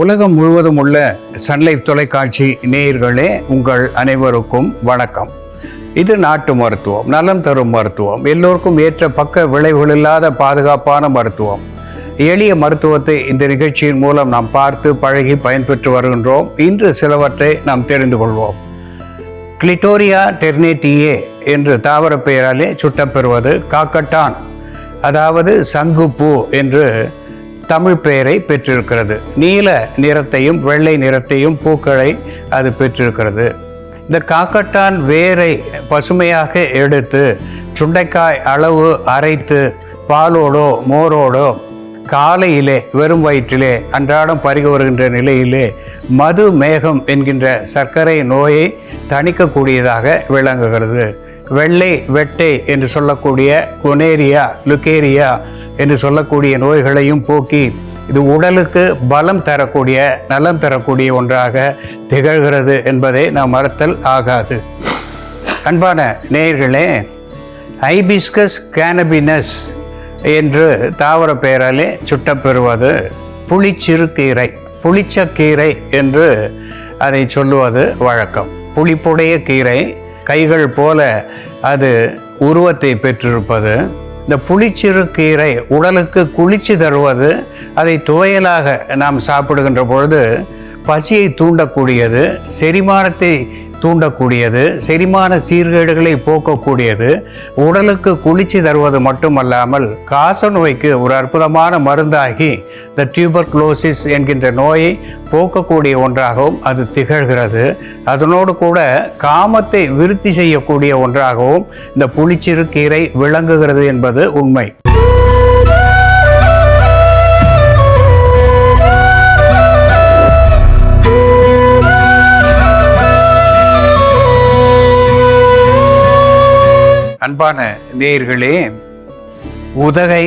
உலகம் முழுவதும் உள்ள சன்லைஃப் தொலைக்காட்சி நேயர்களே உங்கள் அனைவருக்கும் வணக்கம். இது நாட்டு மருத்துவம் நலம் தரும் மருத்துவம். எல்லோருக்கும் ஏற்ற பக்க விளைவுகள் இல்லாத பாதுகாப்பான மருத்துவம். எளிய மருத்துவத்தை இந்த நிகழ்ச்சியின் மூலம் நாம் பார்த்து பழகி பயன்பெற்று வருகின்றோம். இன்று சிலவற்றை நாம் தெரிந்து கொள்வோம். கிளிட்டோரியா டெர்னேட்டியே என்று தாவர பெயராலே சுட்டப்பெறுவது காக்கட்டான் அதாவது சங்குப்பூ என்று தமிழ் பெயரை பெற்றிருக்கிறது. நீல நிறத்தையும் வெள்ளை நிறத்தையும் பூக்களை அது பெற்றிருக்கிறது. இந்த காக்கட்டான் வேரை பசுமையாக எடுத்து சுண்டைக்காய் அளவு அரைத்து பாலோடோ மோரோடோ காலையிலே வெறும் வயிற்றிலே அன்றாடம் பருகி வருகின்ற நிலையிலே மது மேகம் என்கின்ற சர்க்கரை நோயை தணிக்கக்கூடியதாக விளங்குகிறது. வெள்ளை வெட்டை என்று சொல்லக்கூடிய குனேரியா லுக்கேரியா என்று சொல்லக்கூடிய நோய்களையும் போக்கி இது உடலுக்கு பலம் தரக்கூடிய நலம் தரக்கூடிய ஒன்றாக திகழ்கிறது என்பதை நாம் மறத்தல் ஆகாது. அன்பான நேயர்களே ஐபிஸ்கஸ் கேனபினஸ் என்று தாவர பெயராலே சுட்டப்பெறுவது புளிச்சிறுக்கீரை புளிச்சக்கீரை என்று அதை சொல்லுவது வழக்கம். புளிப்புடைய கீரை கைகள் போல அது உருவத்தை பெற்றிருப்பது இந்த புளிச்சிறு கீரை உடலுக்கு குளிர்ச்சி தருவது அதை துவையலாக நாம் சாப்பிடுகின்ற பொழுது பசியை தூண்டக்கூடியது செரிமானத்தை தூண்டக்கூடியது செரிமான சீர்கேடுகளை போக்கக்கூடியது உடலுக்கு குளிர்ச்சி தருவது மட்டுமல்லாமல் காச நோய்க்கு ஒரு அற்புதமான மருந்தாகி த டியூபர்குலோசிஸ் என்கின்ற நோயை போக்கக்கூடிய ஒன்றாகவும் அது திகழ்கிறது. அதனோடு கூட காமத்தை விருத்தி செய்யக்கூடிய ஒன்றாகவும் இந்த புளிச்சிறு கீரை விளங்குகிறது என்பது உண்மை. அன்பான நேயர்களே உதகை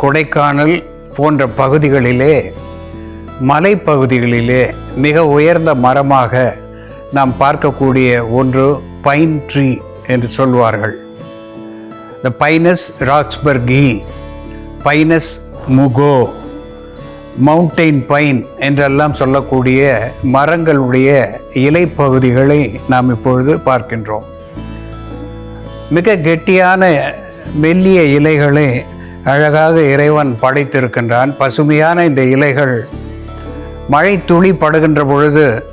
கொடைக்கானல் போன்ற பகுதிகளிலே மலைப்பகுதிகளிலே மிக உயர்ந்த மரமாக நாம் பார்க்கக்கூடிய ஒன்று பைன் ட்ரீ என்று சொல்வார்கள். The Pinus roxburghii Pinus mugo mountain pine என்றெல்லாம் சொல்லக்கூடிய மரங்களுடைய இலைப்பகுதிகளை நாம் இப்பொழுது பார்க்கின்றோம். மிக கெட்டியான மெல்லிய இலைகளை அழகாக இறைவன் படைத்திருக்கின்றான். பசுமையான இந்த இலைகள் மழை துளி படுகின்ற பொழுது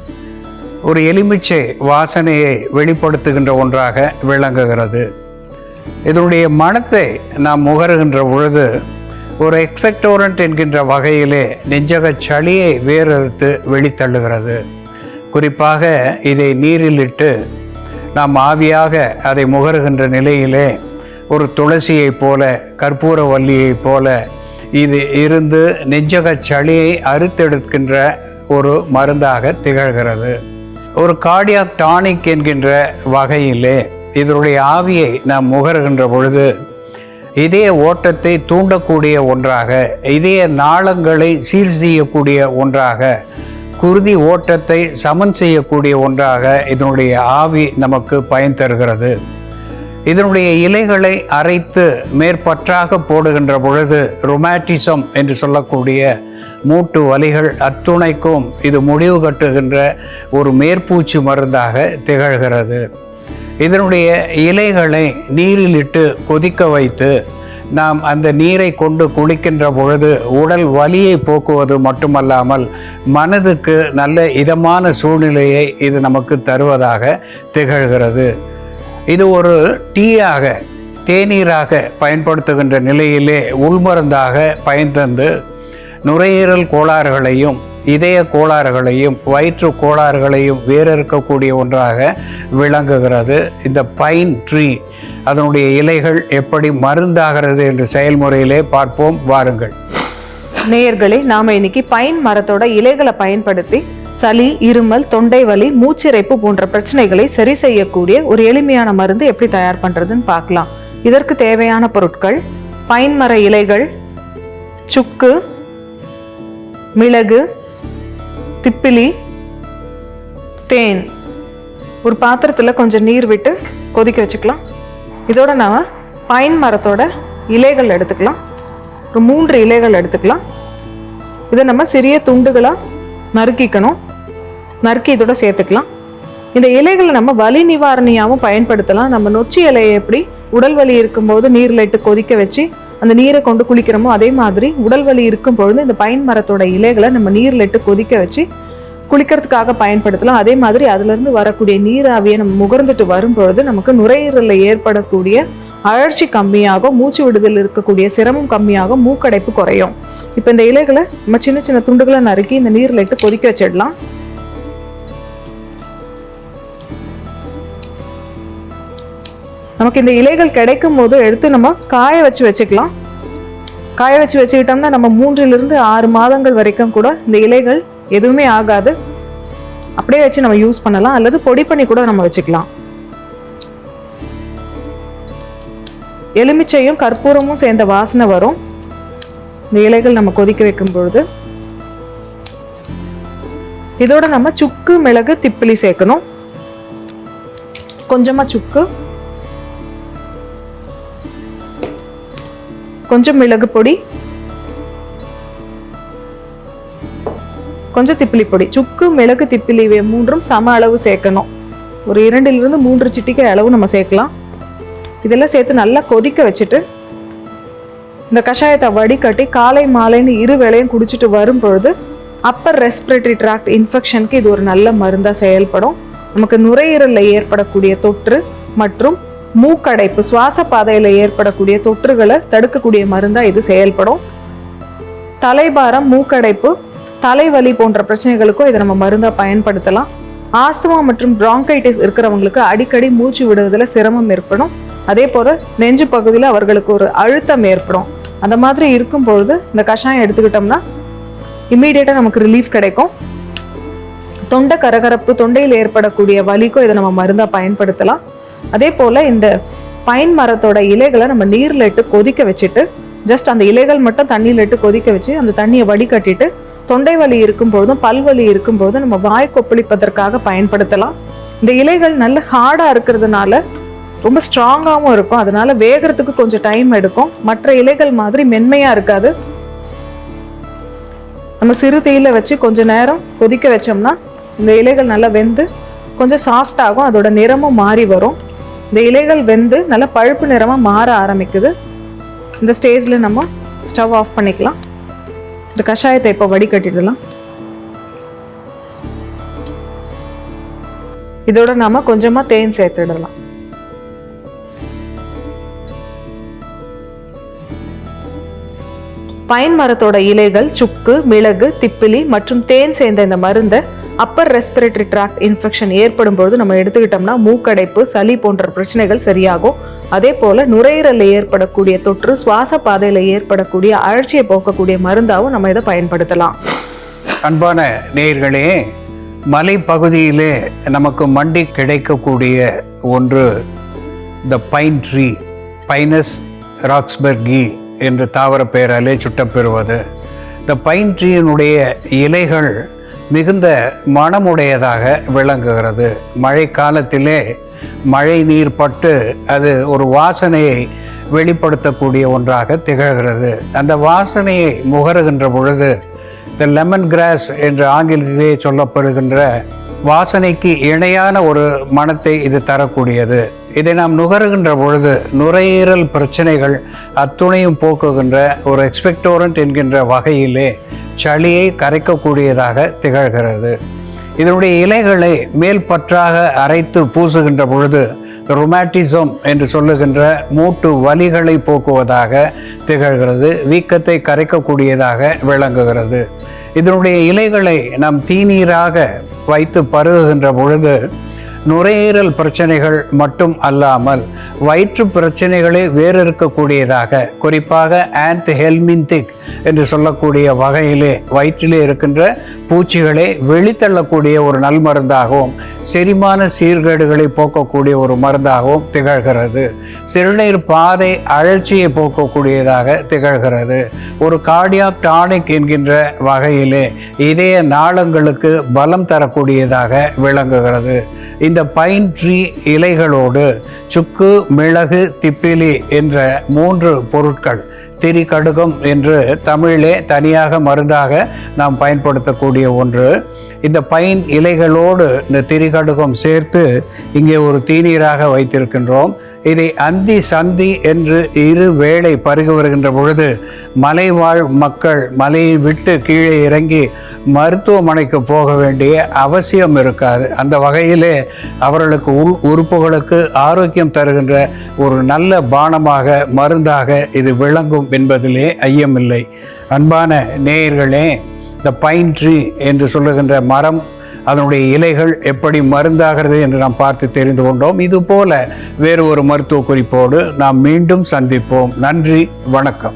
ஒரு எலுமிச்சை வாசனையை வெளிப்படுத்துகின்ற ஒன்றாக விளங்குகிறது. இதனுடைய மனத்தை நாம் முகருகின்ற பொழுது ஒரு எக்ஸ்பெக்டோரண்ட் என்கின்ற வகையிலே நெஞ்சக சளியை வேறறுத்து வெளித்தள்ளுகிறது. குறிப்பாக இதை நீரில் இட்டு நாம் ஆவியாக அதை முகருகின்ற நிலையிலே ஒரு துளசியைப் போல கற்பூரவல்லியைப் போல இது இருந்து நெஞ்சக சளியை அறுத்தெடுக்கின்ற ஒரு மருந்தாக திகழ்கிறது. ஒரு கார்டியாக் டானிக் என்கின்ற வகையிலே இதனுடைய ஆவியை நாம் முகருகின்ற பொழுது இதய ஓட்டத்தை தூண்டக்கூடிய ஒன்றாக இதய நாளங்களை சீர் செய்யக்கூடிய ஒன்றாக குருதி ஓட்டத்தை சமன் செய்யக்கூடிய ஒன்றாக இதனுடைய ஆவி நமக்கு பயன் தருகிறது. இதனுடைய இலைகளை அரைத்து மேற்பற்றாக போடுகின்ற பொழுது ரொமாட்டிசம் என்று சொல்லக்கூடிய மூட்டு வலிகள் அத்துணைக்கும் இது முடிவு கட்டுகின்ற ஒரு மேற்பூச்சு மருந்தாக திகழ்கிறது. இதனுடைய இலைகளை நீரில் இட்டு கொதிக்க வைத்து நாம் அந்த நீரை கொண்டு குளிக்கின்ற பொழுது உடல் வலியை போக்குவது மட்டுமல்லாமல் மனதுக்கு நல்ல இதமான சூழ்நிலையை இது நமக்கு தருவதாக திகழ்கிறது. இது ஒரு டீயாக தேநீராக பயன்படுத்துகின்ற நிலையிலே உள்மருந்தாக பயன் தந்து நுரையீரல் கோளாறுகளையும் இதய கோளாறுகளையும் வயிற்று கோளாறுகளையும் வேறறுக்கக்கூடிய ஒன்றாக விளங்குகிறது. இந்த பைன் ட்ரீ அதனுடைய இலைகள் எப்படி மருந்தாகிறது என்ற செயல்முறையிலே பார்ப்போம். வாருங்கள். நேயர்களே நாம் இன்னைக்கு பைன் மரத்தோட இலைகளை பயன்படுத்தி சளி இருமல் தொண்டை வலி மூச்சிறைப்பு போன்ற பிரச்சனைகளை சரி செய்யக்கூடிய ஒரு எளிமையான மருந்து எப்படி தயார் பண்ணுறதுன்னு பார்க்கலாம். இதற்கு தேவையான பொருட்கள் பைன் மர இலைகள் சுக்கு மிளகு திப்பிலி தேன். ஒரு பாத்திரத்தில் கொஞ்சம் நீர் விட்டு கொதிக்க வச்சுக்கலாம். இதோட நாம் பைன் மரத்தோட இலைகள் எடுத்துக்கலாம். ஒரு மூன்று இலைகள் எடுத்துக்கலாம். இதை நம்ம சிறிய துண்டுகளாக நறுக்கிக்கணும். நறுக்கி இதோட சேர்த்துக்கலாம். இந்த இலைகளை நம்ம வலி நிவாரணியாகவும் பயன்படுத்தலாம். நம்ம நொச்சி இலையை எப்படி உடல் வலி இருக்கும்போது நீரில் இட்டு கொதிக்க வச்சு அந்த நீரை கொண்டு குளிக்கிறோமோ அதே மாதிரி உடல் வலி இருக்கும் பொழுது இந்த பைன் மரத்தோட இலைகளை நம்ம நீரில் இட்டு கொதிக்க வச்சு குளிக்கிறதுக்காக பயன்படுத்தலாம். அதே மாதிரி அதுலேருந்து வரக்கூடிய நீராவியை நம்ம முகர்ந்துட்டு வரும் பொழுது நமக்கு நுரையீரலில் ஏற்படக்கூடிய அழற்சி கம்மியாகும் மூச்சு விடுதல் இருக்கக்கூடிய சிரமம் கம்மியாகும் மூக்கடைப்பு குறையும். இப்போ இந்த இலைகளை நம்ம சின்ன சின்ன துண்டுகளை நறுக்கி இந்த நீரில் இட்டு கொதிக்க வச்சிடலாம். நமக்கு இந்த இலைகள் கிடைக்கும் போது எடுத்து நம்ம காய வச்சு வச்சுக்கலாம். காய வச்சு வச்சுக்கிட்டோம்னா நம்ம மூன்றிலிருந்து ஆறு மாதங்கள் வரைக்கும் கூட இந்த இலைகள் எதுவுமே ஆகாது. அப்படியே வச்சு நம்ம யூஸ் பண்ணலாம். அல்லது பொடி பண்ணி கூட நம்ம வச்சுக்கலாம். எலுமிச்சையும் கற்பூரமும் சேர்ந்த வாசனை வரும். இந்த இலைகள் நம்ம கொதிக்க வைக்கும் பொழுது. இதோட நம்ம சுக்கு மிளகு திப்பிலி சேர்க்கணும். கொஞ்சமா சுக்கு. கொஞ்சம் மிளகு பொடி கொஞ்சம் திப்பிலி பொடி. சுக்கு மிளகு திப்பிலி இவை மூன்றும் சம அளவு சேர்க்கணும். ஒரு இரண்டிலிருந்து மூன்று சிட்டிக்க அளவு நம்ம சேர்க்கலாம். இதெல்லாம் சேர்த்து நல்லா கொதிக்க வச்சுட்டு இந்த கஷாயத்தை வடிகட்டி காலை மாலைன்னு இரு வேளையும் குடிச்சிட்டு வரும் பொழுது அப்பர் ரெஸ்பிரேட்டரி ட்ராக்ட் இன்ஃபெக்ஷனுக்கு இது ஒரு நல்ல மருந்தாக செயல்படும். நமக்கு நுரையீரலில் ஏற்படக்கூடிய தொற்று மற்றும் மூக்கடைப்பு சுவாச பாதையில் ஏற்படக்கூடிய தொற்றுகளை தடுக்கக்கூடிய மருந்தாக இது செயல்படும். தலைபாரம் மூக்கடைப்பு தலைவலி போன்ற பிரச்சனைகளுக்கும் இதை நம்ம மருந்தாக பயன்படுத்தலாம். ஆஸ்துமா மற்றும் பிராங்கைட்டிஸ் இருக்கிறவங்களுக்கு அடிக்கடி மூச்சு விடுவதில் சிரமம் ஏற்படும். அதே போல் நெஞ்சு பகுதியில் அவர்களுக்கு ஒரு அழுத்தம் ஏற்படும். அந்த மாதிரி இருக்கும் பொழுது இந்த கஷாயம் எடுத்துக்கிட்டோம்னா இம்மீடியட்டாக நமக்கு ரிலீஃப் கிடைக்கும். தொண்டை கரகரப்பு தொண்டையில் ஏற்படக்கூடிய வலிக்கும் இதை நம்ம மருந்தாக பயன்படுத்தலாம். அதே போல் இந்த பைன் மரத்தோட இலைகளை நம்ம நீரில் இட்டு கொதிக்க வச்சுட்டு ஜஸ்ட் அந்த இலைகள் மட்டும் தண்ணியில் இட்டு கொதிக்க வச்சு அந்த தண்ணியை வடிகட்டிட்டு தொண்டை வலி இருக்கும் பொழுதும் பல்வலி இருக்கும் போதும் நம்ம வாய் கொப்பளிப்பதற்காக பயன்படுத்தலாம். இந்த இலைகள் நல்ல ஹார்டாக இருக்கிறதுனால ரொம்ப ஸ்ட்ராங்காகவும் இருக்கும். அதனால வேகிறதுக்கு கொஞ்சம் டைம் எடுக்கும். மற்ற இலைகள் மாதிரி மென்மையாக இருக்காது. நம்ம சிறு தீயில வச்சு கொஞ்ச நேரம் கொதிக்க வச்சோம்னா இந்த இலைகள் நல்லா வெந்து கொஞ்சம் சாஃப்டாகும் அதோட நிறமும் மாறி வரும். இந்த இலைகள் வெந்து நல்லா பழுப்பு நிறமா மாற ஆரம்பிக்குது. இந்த ஸ்டேஜ்ல நம்ம ஸ்டவ் ஆஃப் பண்ணிக்கலாம். இந்த கஷாயத்தை இப்போ வடிகட்டிடலாம். இதோட நாம கொஞ்சமா தேன் சேர்த்துடலாம். பைன் மரத்தோட இலைகள் சுக்கு மிளகு திப்பிலி மற்றும் தேன் சேர்ந்த இந்த மருந்தை அப்பர் ரெஸ்பிரேட்டரி ட்ராக்ட் இன்ஃபெக்ஷன் ஏற்படும் பொழுது நம்ம எடுத்துக்கிட்டோம்னா மூக்கடைப்பு சளி போன்ற பிரச்சனைகள் சரியாகும். அதே போல் நுரையீரலில் ஏற்படக்கூடிய தொற்று சுவாச பாதையில் ஏற்படக்கூடிய அழற்சியை போக்கக்கூடிய மருந்தாகவும் நம்ம இதை பயன்படுத்தலாம். அன்பான நேயர்களே மலைப்பகுதியிலே நமக்கு மண்டி கிடைக்கக்கூடிய ஒன்று the pine tree Pinus roxburghii என்ற தாவர பெயராலே சுட்டப்பெறுவது இந்த பைன் ட்ரீயினுடைய இலைகள் மிகுந்த மனமுடையதாக விளங்குகிறது. மழை காலத்திலே மழை நீர் பட்டு அது ஒரு வாசனையை வெளிப்படுத்தக்கூடிய ஒன்றாக திகழ்கிறது. அந்த வாசனையை முகருகின்ற பொழுது இந்த லெமன் கிராஸ் என்று ஆங்கிலத்திலே சொல்லப்படுகின்ற வாசனைக்கு இணையான ஒரு மனத்தை இது தரக்கூடியது. இதை நாம் நுகருகின்ற பொழுது நுரையீரல் பிரச்சனைகள் அத்துணையும் போக்குகின்ற ஒரு எக்ஸ்பெக்டோரண்ட் என்கின்ற வகையிலே சளியை கரைக்கக்கூடியதாக திகழ்கிறது. இதனுடைய இலைகளை மேல் பற்றாக அரைத்து பூசுகின்ற பொழுது ரொமாட்டிசம் என்று சொல்லுகின்ற மூட்டு வலிகளை போக்குவதாக திகழ்கிறது வீக்கத்தை கரைக்கக்கூடியதாக விளங்குகிறது. இதனுடைய இலைகளை நாம் தீநீராக வைத்து பருகுகின்ற பொழுது நுரையீரல் பிரச்சனைகள் மட்டும் அல்லாமல் வயிற்று பிரச்சனைகளை வேறு இருக்கக்கூடியதாக குறிப்பாக ஆன்த் ஹெல்மின்திக் என்று சொல்லக்கூடிய வகையிலே வயிற்றிலே இருக்கின்ற பூச்சிகளை வெளித்தள்ளக்கூடிய ஒரு நல் மருந்தாகவும் செரிமான சீர்கேடுகளை போக்கக்கூடிய ஒரு மருந்தாகவும் திகழ்கிறது. சிறுநீர் பாதை அழற்சியை போக்கக்கூடியதாக திகழ்கிறது. ஒரு கார்டியாக் டானிக் என்கின்ற வகையிலே இதய நாளங்களுக்கு பலம் தரக்கூடியதாக விளங்குகிறது. இந்த பைன் ட்ரீ இலைகளோடு சுக்கு மிளகு திப்பிலி என்ற மூன்று பொருட்கள் திரி கடுகம் என்று தமிழிலே தனியாக மருந்தாக நாம் பயன்படுத்தக்கூடிய ஒன்று. இந்த பைன் இலைகளோடு இந்த திரிகடுகம் சேர்த்து இங்கே ஒரு தீநீராக வைத்திருக்கின்றோம். இதை அந்தி சந்தி என்று இரு வேளை பருகி வருகின்ற பொழுது மலைவாழ் மக்கள் மலையை விட்டு கீழே இறங்கி மருத்துவமனைக்கு போக வேண்டிய அவசியம் இருக்காது. அந்த வகையிலே அவர்களுக்கு உள் உறுப்புகளுக்கு ஆரோக்கியம் தருகின்ற ஒரு நல்ல பானமாக மருந்தாக இது விளங்கும் என்பதிலே ஐயமில்லை. அன்பான நேயர்களே இந்த பைன் ட்ரீ என்று சொல்லுகின்ற மரம் அதனுடைய இலைகள் எப்படி மருந்தாகிறது என்று நாம் பார்த்து தெரிந்து கொண்டோம். இதுபோல வேறு ஒரு மருத்துவ குறிப்போடு நாம் மீண்டும் சந்திப்போம். நன்றி வணக்கம்.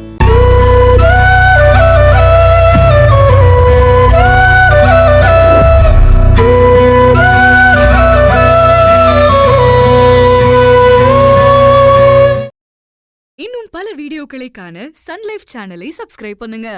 இன்னும் பல வீடியோக்களை காண சன்லைஃப் சேனலை சப்ஸ்கிரைப் பண்ணுங்க.